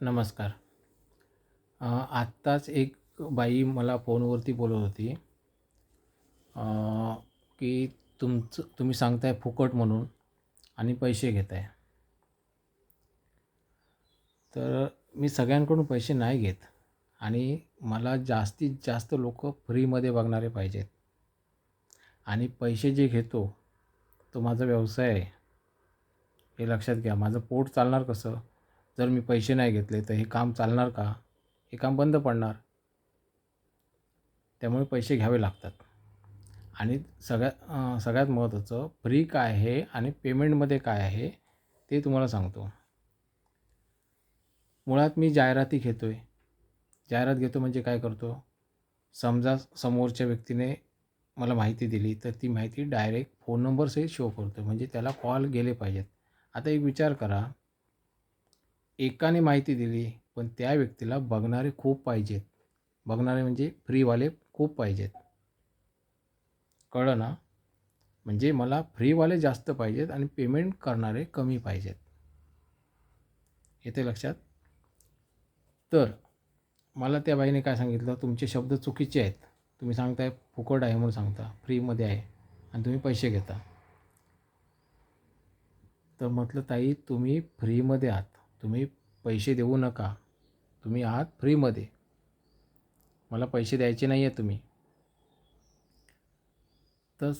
नमस्कार. आत्ताच एक बाई मला फोनवरती बोलत होती. की तुमचं तुम्ही सांगताय फुकट म्हणून आणि पैसे घेताय. तर मी सगळ्यांकडून पैसे नाही घेत आणि मला जास्तीत जास्त लोक फ्रीमध्ये बघणारे पाहिजेत. आणि पैसे जे घेतो तो माझा व्यवसाय आहे. हे लक्षात घ्या. माझं पोट चालणार कसं? जर मी पैसे नाही घेतले तर हे काम चालणार का? हे काम बंद पडणार. त्यामुळे पैसे घ्यावे लागतात. आणि सगळ्यात सगळ्यात महत्त्वाचं फ्री काय आहे आणि पेमेंटमध्ये काय आहे ते तुम्हाला सांगतो. मुळात मी जाहिराती घेतो आहे जाहिरात घेतो म्हणजे काय करतो? समजा समोरच्या व्यक्तीने मला माहिती दिली तर ती माहिती डायरेक्ट फोन नंबरसहित शो करतो. म्हणजे त्याला कॉल गेले पाहिजेत. आता एक विचार करा. एकाने माहिती दिली पण त्या व्यक्तीला बघणारे खूप पाहिजेत. बघणारे म्हणजे फ्रीवाले खूप पाहिजेत. कळलं ना? म्हणजे मला फ्रीवाले जास्त पाहिजेत आणि पेमेंट करणारे कमी पाहिजेत. येते लक्षात? तर मला त्या बाईने काय सांगितलं? तुमचे शब्द चुकीचे आहेत. तुम्ही सांगताय फुकट आहे म्हणून सांगता. फ्रीमध्ये आहे आणि तुम्ही पैसे घेता. तर म्हटलं ताई तुम्ही फ्रीमध्ये आहात. तुम्ही पैसे देऊ नका. तुम्ही आहात फ्रीमध्ये. मला पैसे द्यायचे नाही आहे तुम्ही. तर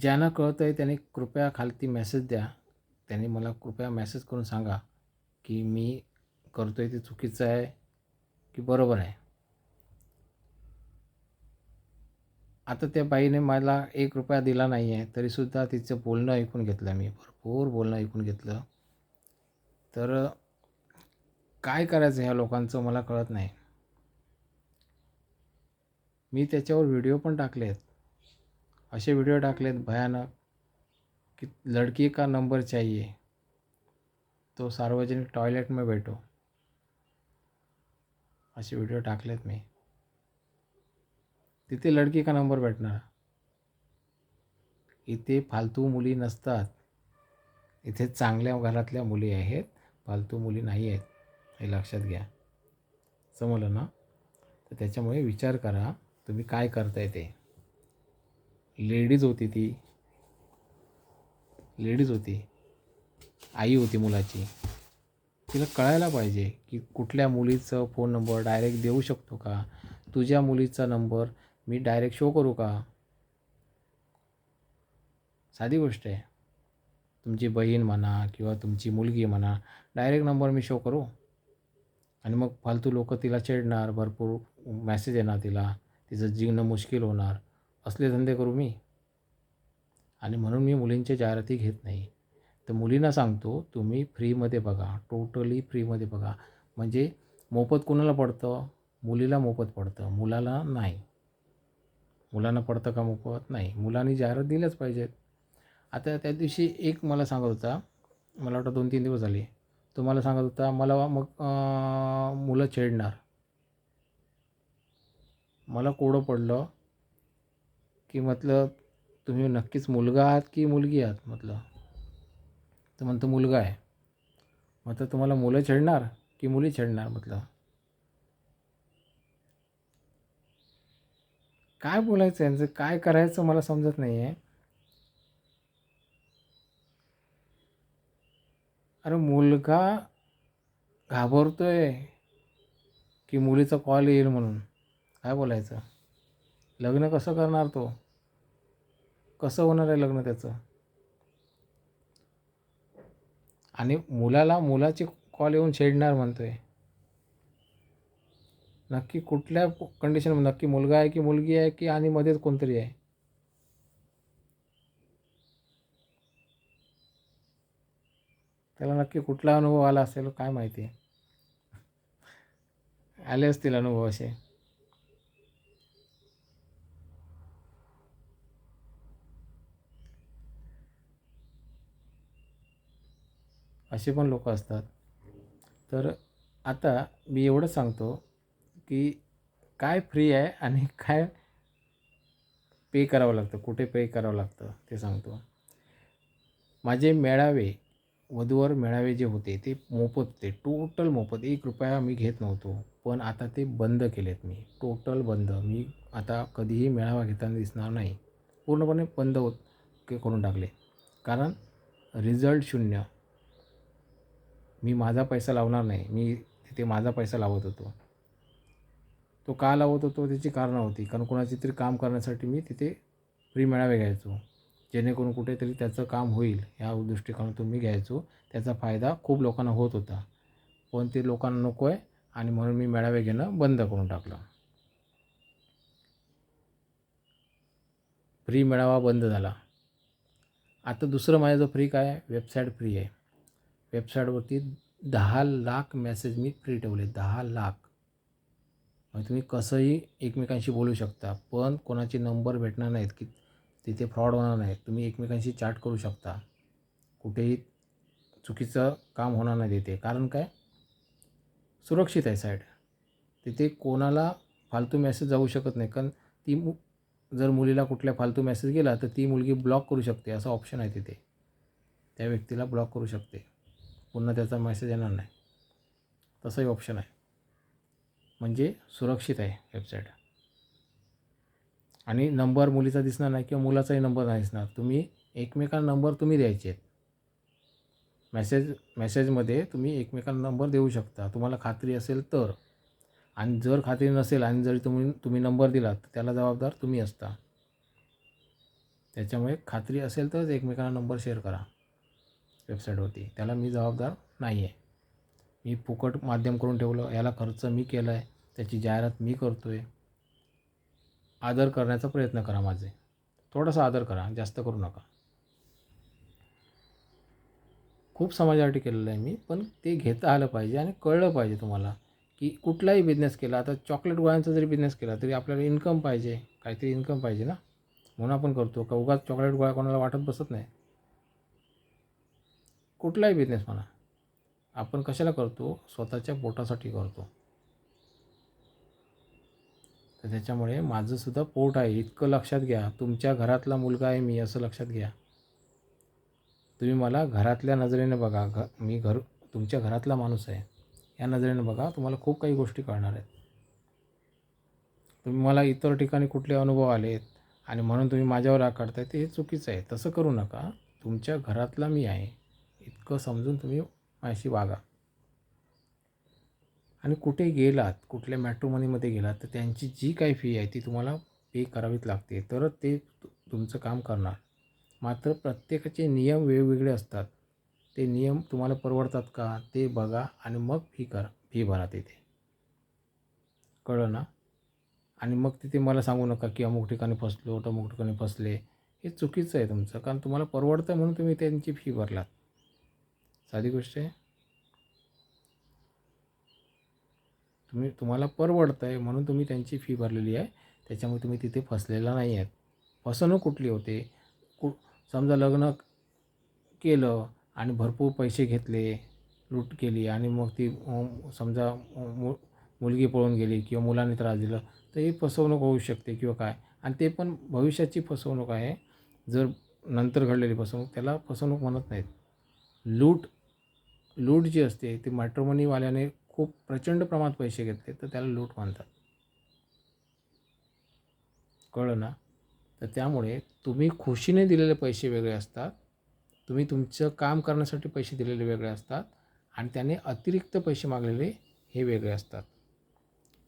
ज्यांना कळतं आहे त्याने कृपया खालती मेसेज द्या. त्याने मला कृपया मेसेज करून सांगा की मी करतो आहे ते चुकीचं आहे की बरोबर आहे. आता त्या बाईने मला एक रुपया दिला नाही आहे तरीसुद्धा तिचं बोलणं ऐकून घेतलं मी. भरपूर बोलणं ऐकून घेतलं. तर काय करायचं ह्या लोकांचं मला कळत नाही. मी त्याच्यावर व्हिडिओ पण टाकले आहेत असे व्हिडिओ टाकले आहेत भयानक की लड़की का नंबर चाहिए? तो सार्वजनिक टॉयलेट में बैठो. असे व्हिडिओ टाकलेत मी. तिथे लड़की का नंबर भेटणार? इथे फालतू मुली नसतात. इथे चांगल्या घरातल्या मुली आहेत. फालतू मुली नाही आहेत हे लक्षात घ्या. समजलं ना तर त्याच्यामुळे विचार करा तुम्ही काय करताय ते. लेडीज होती ती. लेडीज होती. आई होती मुलाची. तिला कळायला पाहिजे की कुठल्या मुलीचं फोन नंबर डायरेक्ट देऊ शकतो का? तुझ्या मुलीचा नंबर मी डायरेक्ट शो करू का? साधी गोष्ट आहे. तुमची बहीण म्हणा किंवा तुमची मुलगी म्हणा डायरेक्ट नंबर मी शो करू? आणि मग फालतू लोक तिला छेडणार भरपूर मॅसेज येणार तिला तिचं जीणं मुश्किल होणार असले धंदे करू मी. आणि म्हणून मी मुलींच्या जाहिराती घेत नाही. तर मुलींना सांगतो तुम्ही फ्रीमध्ये बघा टोटली फ्रीमध्ये बघा. म्हणजे मोफत कोणाला पडतं? मुलीला मोफत पडतं मुलाला नाही. मुलांना पडतं का मोफत? नाही. मुलांनी जाहिरात दिल्याच पाहिजेत. आता त्या दिवशी एक मला सांगत होता मला वाटतं दोन तीन दिवस झाले. तो मला सांगत होता मला मग मुलं छेडणार. मला कोडं पडलं की म्हटलं तुम्ही नक्कीच मुलगा आहात की मुलगी आहात? म्हटलं तर म्हणतो मुलगा आहे. म्हटलं तुम्हाला मुलं छेडणार की मुली छेडणार? म्हटलं काय बोलायचं यांचं? काय करायचं मला समजत नाही आहे अरे मुलगा घाबरतोय की मुलीचा कॉल येईल म्हणून. काय बोलायचं? लग्न कसं करणार तो? कसं होणार आहे लग्न त्याचं? आणि मुलाला मुलाची कॉल येऊन छेडणार आहे नक्की कुठल्या कंडिशन नक्की मुलगा आहे की मुलगी आहे की आणि मध्येच कोणतरी आहे? त्याला नक्की कुठला अनुभव आला असेल काय माहिती? आले असतील अनुभव असे. असे पण लोक असतात. तर आता मी एवढंच सांगतो की काय फ्री आहे आणि काय पे करावं लागतं कुठे पे करावं लागतं ते सांगतो. माझे मेळावे वधूवर मेळावे जे होते ते मोफत होते टोटल मोफत. एक रुपया मी घेत नव्हतो पण आता ते बंद केलेत मी. टोटल बंद. मी आता कधीही मेळावा घेताना दिसणार नाही. पूर्णपणे बंद होत करून टाकले. कारण रिझल्ट शून्य. मी माझा पैसा लावणार नाही. मी तिथे माझा पैसा लावत होतो. तो का लावत होतो? त्याची कारणं होती. कारण कोणाची तरी काम करण्यासाठी मी तिथे फ्री मेळावे घ्यायचो. जेणेकरून कुठेतरी त्याचं काम होईल ह्या दृष्टिकोनातून मी घ्यायचो. त्याचा फायदा खूप लोकांना होत होता. पण ते लोकांना नको आहे आणि म्हणून मी मेळावे घेणं बंद करून टाकलं. फ्री मेळावा बंद झाला. आता दुसरं माझं जो फ्री काय आहे वेबसाईट फ्री आहे. वेबसाईटवरती दहा लाख मेसेज मी फ्री ठेवले दहा लाख. मग तुम्ही कसंही एकमेकांशी बोलू शकता पण कोणाचे नंबर भेटणार नाहीत. की तिथे फ्रॉड होणार नाही तुम्ही एकमेकांशी चॅट करू शकता. कुठेही चुकीचं काम होणार नाही तिथे. कारण काय? सुरक्षित आहे साईट तिथे कोणाला फालतू मेसेज जाऊ शकत नाही. कारण ती मु जर मुलीला कुठल्या फालतू मेसेज गेला तर ती मुलगी ब्लॉक करू शकते. असं ऑप्शन आहे तिथे. त्या व्यक्तीला ब्लॉक करू शकते. पुन्हा त्याचा मेसेज येणार नाही. तसंही ऑप्शन आहे. म्हणजे सुरक्षित आहे वेबसाईट आणि नंबर मुलीचा दिसणार नाही किंवा मुलाचाही नंबर नाही दिसणार. तुम्ही एकमेकांना नंबर तुम्ही द्यायचे आहेत. मेसेज मेसेजमध्ये तुम्ही एकमेकांना नंबर देऊ शकता. तुम्हाला खात्री असेल तर. आणि जर खात्री नसेल आणि जरी तुम्ही तुम्ही नंबर दिला तर त्याला जबाबदार तुम्ही असता. त्याच्यामुळे खात्री असेल तरच एकमेकांना नंबर शेअर करा. वेबसाईटवरती त्याला मी जबाबदार नाही आहे मी फुकट माध्यम करून ठेवलं. याला खर्च मी केला आहे त्याची जाहिरात मी करतो आहे आदर करण्याचा प्रयत्न करा माझे. थोडासा आदर करा जास्त करू नका. खूप समाजासाठी केलेलं आहे मी पण ते घेता आलं पाहिजे आणि कळलं पाहिजे तुम्हाला की कुठलाही बिझनेस केला आता चॉकलेट गोळ्यांचा जरी बिझनेस केला तरी आपल्याला इन्कम पाहिजे काहीतरी इन्कम पाहिजे ना? म्हणून आपण करतो का उगाच चॉकलेट गोळ्या कोणाला वाटत बसत नाही? कुठलाही बिझनेस म्हणा आपण कशाला करतो? स्वतःच्या पोटासाठी करतो. तर त्याच्यामुळे माझंसुद्धा पोट आहे. इतकं लक्षात घ्या. तुमच्या घरातला मुलगा आहे मी असं लक्षात घ्या. तुम्ही मला घरातल्या नजरेने बघा. घ मी घर तुमच्या घरातला माणूस आहे. या नजरेने बघा. तुम्हाला खूप काही गोष्टी कळणार आहेत. तुम्ही मला इतर ठिकाणी कुठले अनुभव आलेत आणि म्हणून तुम्ही माझ्यावर राग काढताय ते हे चुकीचं आहे. तसं करू नका. तुमच्या घरातला मी आहे. इतकं समजून तुम्ही माझ्याशी वागा. आणि कुठे गेलात कुठल्या मॅट्रोमनीमध्ये गेलात तर त्यांची जी काही फी आहे ती तुम्हाला पे करावीच लागते. तरच ते तुमचं काम करणार. मात्र प्रत्येकाचे नियम वेगवेगळे असतात. ते नियम तुम्हाला परवडतात का ते बघा आणि मग फी करा फी भरा तिथे. कळलं ना? आणि मग तिथे मला सांगू नका की अमुक ठिकाणी फसलो तर अमुक ठिकाणी फसले. हे चुकीचं आहे तुमचं कारण तुम्हाला परवडतं म्हणून तुम्ही त्यांची फी भरलात. साधी गोष्ट आहे. तुम्ही तुम्हाला परवडतं आहे म्हणून तुम्ही त्यांची फी भरलेली आहे. त्याच्यामुळे तुम्ही तिथे फसलेला नाही आहेत. फसवणूक कुठली होते? कु समजा लग्न केलं आणि भरपूर पैसे घेतले लूट केली आणि मग ती समजा मु मुलगी पळून गेली किंवा मुलाने त्रास दिला तर ही फसवणूक होऊ शकते किंवा काय? आणि ते पण भविष्याची फसवणूक आहे. जर नंतर घडलेली फसवणूक त्याला फसवणूक म्हणत नाहीत. लूट लूट जी असते ती मॅट्रोमनीवाल्याने खूप प्रचंड प्रमाणात पैसे घेतले तर त्याला लूट म्हणतात कळलं ना? तर त्यामुळे तुम्ही खुशीने दिलेले पैसे वेगळे असतात तुम्ही तुमचं काम करण्यासाठी पैसे दिलेले वेगळे असतात आणि त्याने अतिरिक्त पैसे मागलेले हे वेगळे असतात.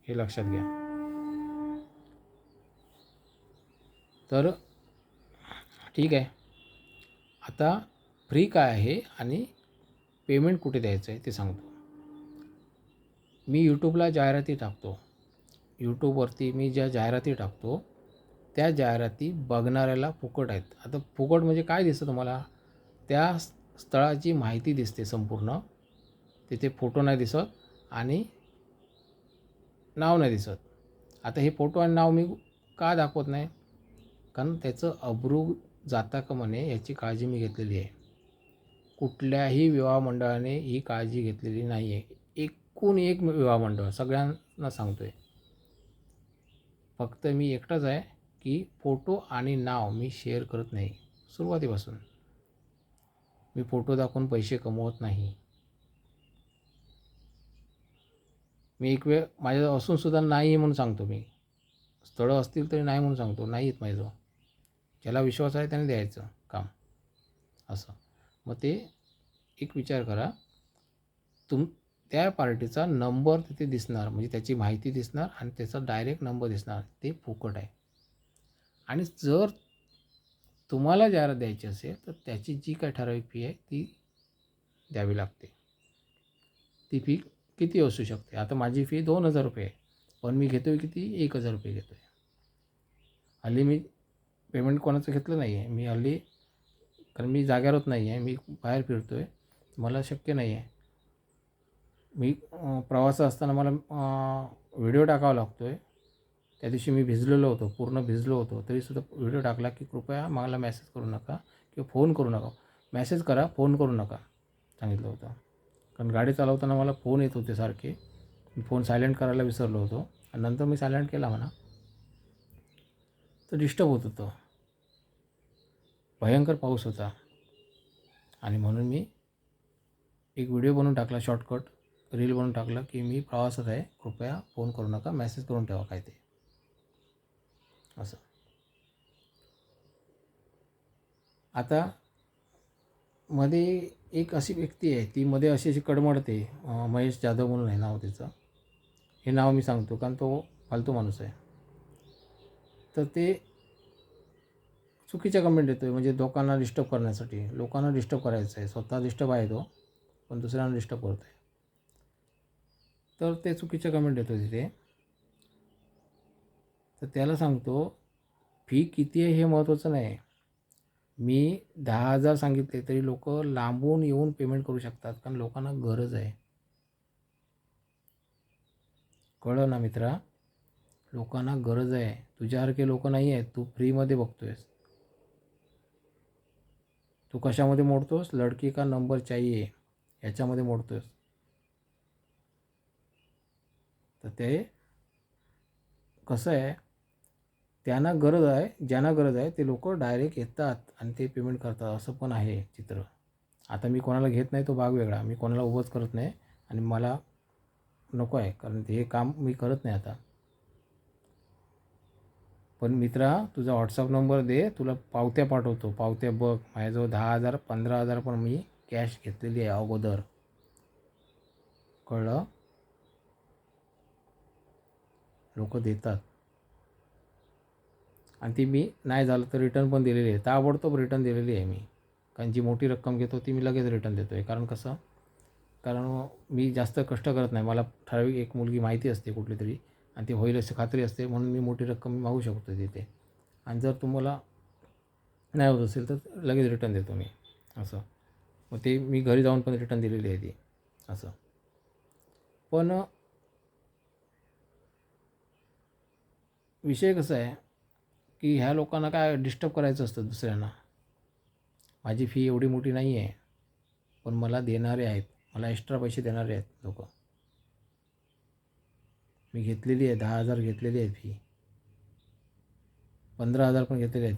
हे लक्षात घ्या. तर ठीक आहे. आता फ्री काय आहे आणि पेमेंट कुठे द्यायचं आहे ते सांगतो. मी यूट्यूबला जाहिराती टाकतो. यूट्यूबवरती मी ज्या जाहिराती टाकतो त्या जाहिराती बघणाऱ्याला फुकट आहेत. आता फुकट म्हणजे काय दिसतं तुम्हाला? त्या स्थळाची माहिती दिसते संपूर्ण. तिथे फोटो नाही दिसत आणि नाव नाही दिसत. आता हे फोटो आणि नाव मी का दाखवत नाही? कारण त्याचं अब्रू जाता का म्हणे याची काळजी मी घेतलेली आहे. कुठल्याही विवाह मंडळाने ही काळजी घेतलेली नाही आहे एकूण एक विवाह मंडळ सगळ्यांना सांगतो आहे फक्त मी एकटाच आहे की फोटो आणि नाव मी शेअर करत नाही सुरुवातीपासून. मी फोटो दाखवून पैसे कमवत नाही. मी एक वेळ माझ्याजवळ असूनसुद्धा नाही म्हणून सांगतो मी. स्थळं असतील तरी नाही म्हणून सांगतो नाही आहेत माझ्याजवळ. ज्याला विश्वास आहे त्याने द्यायचं काम. असं. मग ते एक विचार करा. तुम त्या पार्टीचा नंबर तिथे दिसणार म्हणजे त्याची माहिती दिसणार आणि त्याचा डायरेक्ट नंबर दिसणार ते फुकट आहे. आणि जर तुम्हाला जाहिरात द्यायची असेल तर त्याची जी काय ठराविक फी आहे ती द्यावी लागते. ती फी किती असू शकते? आता माझी फी दोन हजार रुपये आहे पण मी घेतो आहे किती? एक हजार रुपये घेतो आहे हल्ली मी पेमेंट कोणाचं घेतलं नाही आहे मी हल्ली कारण मी जाग्यावर होत नाही आहे मी बाहेर फिरतो आहे मला शक्य नाही आहे मी प्रवास असताना मला व्हिडिओ टाकावा लागतो आहे त्या दिवशी मी भिजलेलो होतो पूर्ण भिजलो होतो. तरीसुद्धा व्हिडिओ टाकला की कृपया मला मेसेज करू नका किंवा फोन करू नका. मेसेज करा फोन करू नका सांगितलं होतं. कारण गाडी चालवताना मला फोन येत होते सारखे. मी फोन सायलेंट करायला विसरलो होतो. आणि नंतर मी सायलेंट केला म्हणा. तर डिस्टर्ब होत होतं. भयंकर पाऊस होता. आणि म्हणून मी एक व्हिडिओ बनवून टाकला शॉर्टकट. रील बनवून टाकलं की मी प्रवासात आहे कृपया फोन करू नका मेसेज करून ठेवा काय ते. असं. आता मध्ये एक अशी व्यक्ती आहे ती मध्ये अशी अशी कडमडते महेश जाधव म्हणून आहे नाव तिचं हे नाव मी सांगतो कारण तो फालतू माणूस आहे. तर ते चुकीच्या कमेंट येतो आहे म्हणजे लोकांना डिस्टर्ब करण्यासाठी. लोकांना डिस्टर्ब करायचं आहे स्वतः डिस्टर्ब आहे तो पण दुसऱ्यांना डिस्टर्ब करतो आहे तर ते चुकीच्या कमेंट देतो तिथे तर त्याला सांगतो फी किती आहे हे महत्त्वाचं नाही. मी दहा हजार सांगितले तरी लोक लांबून येऊन पेमेंट करू शकतात कारण लोकांना गरज आहे. कळलं ना मित्रा? लोकांना गरज आहे. तुझ्यासारखे लोक नाही आहेत. तू फ्रीमध्ये बघतोयस. तू कशामध्ये मोडतोस? लडकी का नंबर चाहिए याच्यामध्ये मोडतोयस. तर ते कसं आहे त्यांना गरज आहे ज्यांना गरज आहे ते लोक डायरेक्ट येतात आणि ते पेमेंट करतात. असं पण आहे चित्र. आता मी कोणाला घेत नाही तो भाग वेगळा. मी कोणाला उभंच करत नाही आणि मला नको आहे कारण हे काम मी करत नाही आता. पण मित्रा तुझा व्हॉट्सअप नंबर दे. तुला पावत्या पाठवतो. पावत्या बघ. माझ्याजवळ दहा हजार पंधरा हजार पण मी कॅश घेतलेली आहे अगोदर. कळलं? लोक देतात. आणि ती मी नाही झालं तर रिटर्न पण दिलेली आहे. ताबडतोब रिटर्न दिलेली आहे मी. कारण जी मोठी रक्कम घेतो ती मी लगेच रिटर्न देतो आहे कारण कसं? कारण मी जास्त कष्ट करत नाही. मला ठराविक एक मुलगी माहिती असते कुठली तरी आणि ती होईल अशी खात्री असते. म्हणून मी मोठी रक्कम मागू शकतो तिथे. आणि जर तुम्हाला नाही होत असेल तर लगेच रिटर्न देतो मी. असं. मग ते मी घरी जाऊन पण रिटर्न दिलेली आहे ती. असं. पण विषय कसा आहे की ह्या लोकांना काय डिस्टर्ब करायचं असतं दुसऱ्यांना? माझी फी एवढी मोठी नाही आहे पण मला देणारे आहेत. मला एक्स्ट्रा पैसे देणारे आहेत लोक. मी घेतलेली आहे दहा हजार घेतलेली आहे फी पंधरा हजार पण घेतलेले आहेत.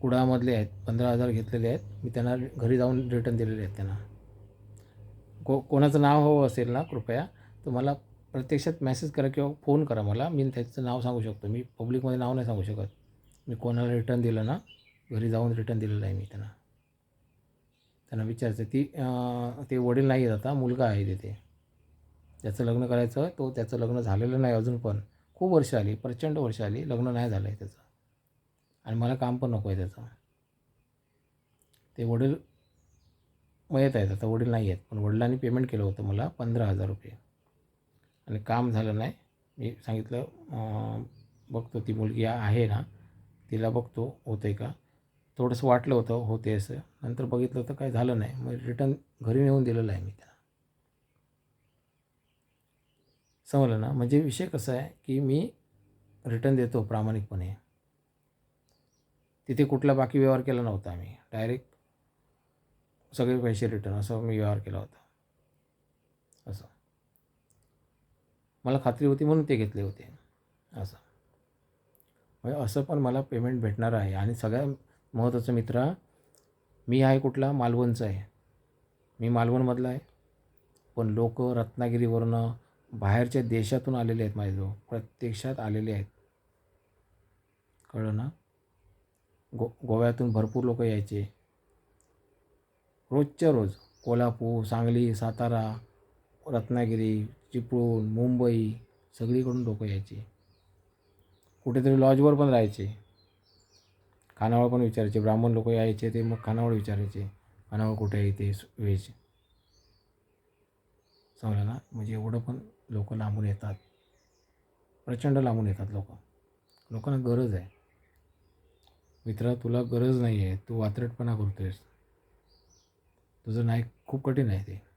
कुडामधले आहेत पंधरा हजार घेतलेले आहेत. मी त्यांना घरी जाऊन रिटर्न दिलेले आहेत त्यांना. को कोणाचं नाव हवं असेल ना कृपया तर मला प्रत्यक्षात मेसेज करा किंवा फोन करा मला. मी त्याचं नाव सांगू शकतो. मी पब्लिकमध्ये नाव नाही सांगू शकत. मी कोणाला रिटर्न दिलं ना घरी जाऊन रिटर्न दिलेलं आहे मी त्यांना. त्यांना विचारायचं ती ते वडील नाही आहेत आता मुलगा आहे तिथे. त्याचं लग्न करायचं तो त्याचं लग्न झालेलं नाही अजून पण. खूप वर्ष आली प्रचंड वर्ष आली लग्न नाही झालं आहे त्याचं. आणि मला काम पण नको आहे त्याचं. ते वडील मयत आहेत आता वडील नाही आहेत पण वडिलांनी पेमेंट केलं होतं मला पंधरा हजार रुपये. आणि काम झालं नाही. मी सांगितलं बघतो ती मुलगी आहे ना तिला बघतो होतं आहे का? थोडंसं वाटलं होतं होते असं. नंतर बघितलं तर काही झालं नाही. मग रिटर्न घरी नेऊन दिलेलं आहे मी त्यांना समजलं ना? म्हणजे विषय कसा आहे की मी रिटर्न देतो प्रामाणिकपणे. तिथे कुठला बाकी व्यवहार केला नव्हता आम्ही डायरेक्ट सगळे पैसे रिटर्न असं मी व्यवहार केला होता. असं. मला खात्री होती म्हणून ते घेतले होते. असं. म्हणजे असं पण मला पेमेंट भेटणार आहे. आणि सगळ्यात महत्त्वाचं मित्रा मी आहे कुठला? मालवणचा आहे. मी मालवणमधला आहे. पण लोक रत्नागिरीवरनं बाहेरच्या देशातून आलेले आहेत माझ्याजवळ प्रत्यक्षात आलेले आहेत. कळलं ना? गो गोव्यातून भरपूर लोक यायचे. रोजच्या रोज कोल्हापूर सांगली सातारा रत्नागिरी चिपळूण मुंबई सगळीकडून लोक यायचे कुठेतरी लॉजवर पण राहायचे. खानावळ पण विचारायचे. ब्राह्मण लोक यायचे ते मग खानावळ विचारायचे. खानावळ कुठे आहे ते व्हेज समजा ना? म्हणजे एवढं पण लोक लांबून येतात. प्रचंड लांबून येतात लोक. लोकांना गरज आहे. मित्रा तुला गरज नाही आहे तू वात्रटपणा करतोयस. तुझं नाही खूप कठीण आहे ते.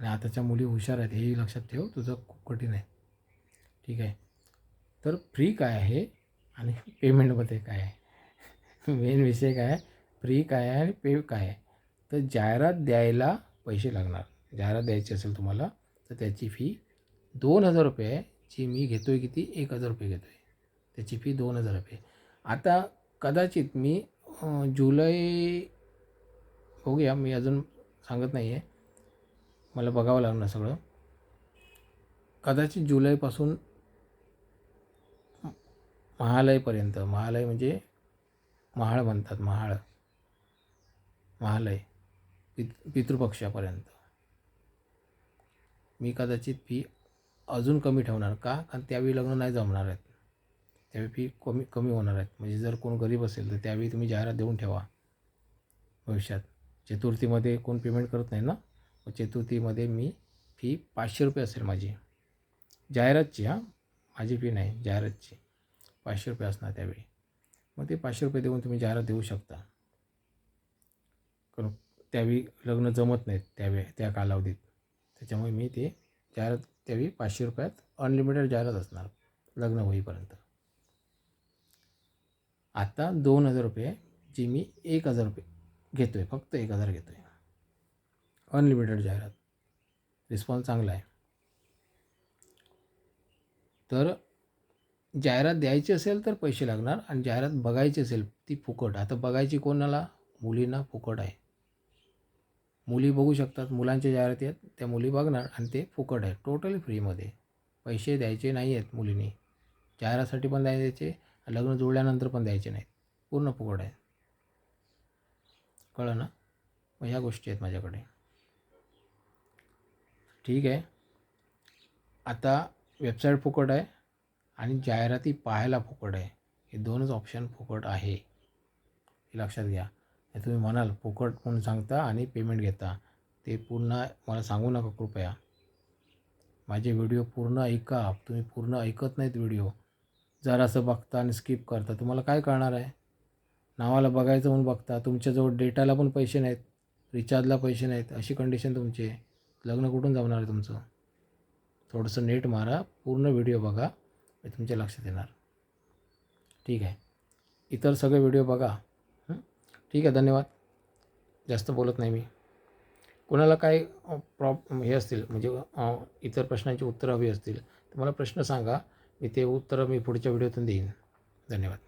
आणि आताच्या मुली हुशार आहेत हेही लक्षात ठेव तुझं खूप कठीण आहे. ठीक आहे? तर फ्री काय आहे आणि पेमेंटमध्ये काय आहे? मेन विषय काय आहे? फ्री काय आहे आणि पे काय आहे? तर जाहिरात द्यायला पैसे लागणार. जाहिरात द्यायची असेल तुम्हाला तर त्याची फी दोन हजार रुपये आहे जी मी घेतो आहे किती? एक हजार रुपये घेतो आहे त्याची फी दोन हजार रुपये. आता कदाचित मी जुलै बघूया मी अजून सांगत नाही आहे मला बघावं लागणार सगळं. कदाचित जुलैपासून महालयपर्यंत महालय म्हणजे महाळ म्हणतात महाळ. महालय पित पितृपक्षापर्यंत. मी कदाचित फी अजून कमी ठेवणार का? कारण त्यावेळी लग्न नाही जमणार आहेत. त्यावेळी फी कमी कमी होणार आहेत. म्हणजे जर कोण गरीब असेल तर त्यावेळी तुम्ही जाहिरात देऊन ठेवा. भविष्यात. चतुर्थीमध्ये कोण पेमेंट करत नाही ना? चतुर्थीमध्ये मी फी पाचशे रुपये असेल माझी. जाहिरातची हां. माझी फी नाही जाहिरातची. पाचशे रुपये असणार त्यावेळी. मग ते पाचशे रुपये देऊन तुम्ही जाहिरात देऊ शकता. कारण त्यावेळी लग्न जमत नाहीत त्यावेळी त्या कालावधीत. त्याच्यामुळे मी ते जाहिरात त्यावेळी पाचशे रुपयात अनलिमिटेड जाहिरात असणार लग्न होईपर्यंत. आता दोन हजार रुपये जी मी एक हजार रुपये घेतो आहे फक्त एक हजार घेतो आहे अनलिमिटेड जाहिरात. रिस्पॉन्स चांगला आहे. तर जाहिरात द्यायची असेल तर पैसे लागणार आणि जाहिरात बघायची असेल ती फुकट. आता बघायची कोणाला? मुलींना फुकट आहे. मुली बघू शकतात मुलांच्या जाहिराती आहेत त्या मुली बघणार आणि ते फुकट आहे. टोटली फ्रीमध्ये पैसे द्यायचे नाही आहेत मुलींनी. जाहिरातसाठी पण द्यायचे लग्न जुळल्यानंतर पण द्यायचे नाहीत. पूर्ण फुकट आहे. कळलं ना? मग ह्या गोष्टी आहेत माझ्याकडे. ठीक आहे. आता वेबसाईट फुकट आहे आणि जाहिराती पाहायला फुकट आहे. हे दोनच ऑप्शन फुकट आहे. हे लक्षात घ्या. तुम्ही म्हणाल फुकट म्हणून सांगता आणि पेमेंट घेता ते पूर्ण मला सांगू नका कृपया. माझे व्हिडिओ पूर्ण ऐका. तुम्ही पूर्ण ऐकत नाहीत व्हिडिओ जरासं बघता आणि स्किप करता तुम्हाला काय कळणार आहे? नावाला बघायचं म्हणून बघता. तुमच्याजवळ डेटाला पण पैसे नाहीत. रिचार्जला पैसे नाहीत. अशी कंडिशन तुमची आहे. लग्न कुठून जमणार आहे तुमचं? थोडंसं नेट मारा पूर्ण व्हिडिओ बघा मी तुमच्या लक्षात येणार. ठीक आहे. इतर सगळे व्हिडिओ बघा. ठीक आहे धन्यवाद. जास्त बोलत नाही मी. कोणाला काय प्रॉब हे असतील म्हणजे इतर प्रश्नांची उत्तरं हवी असतील तर मला प्रश्न सांगा. मी ते उत्तरं मी पुढच्या व्हिडिओतून देईन. धन्यवाद.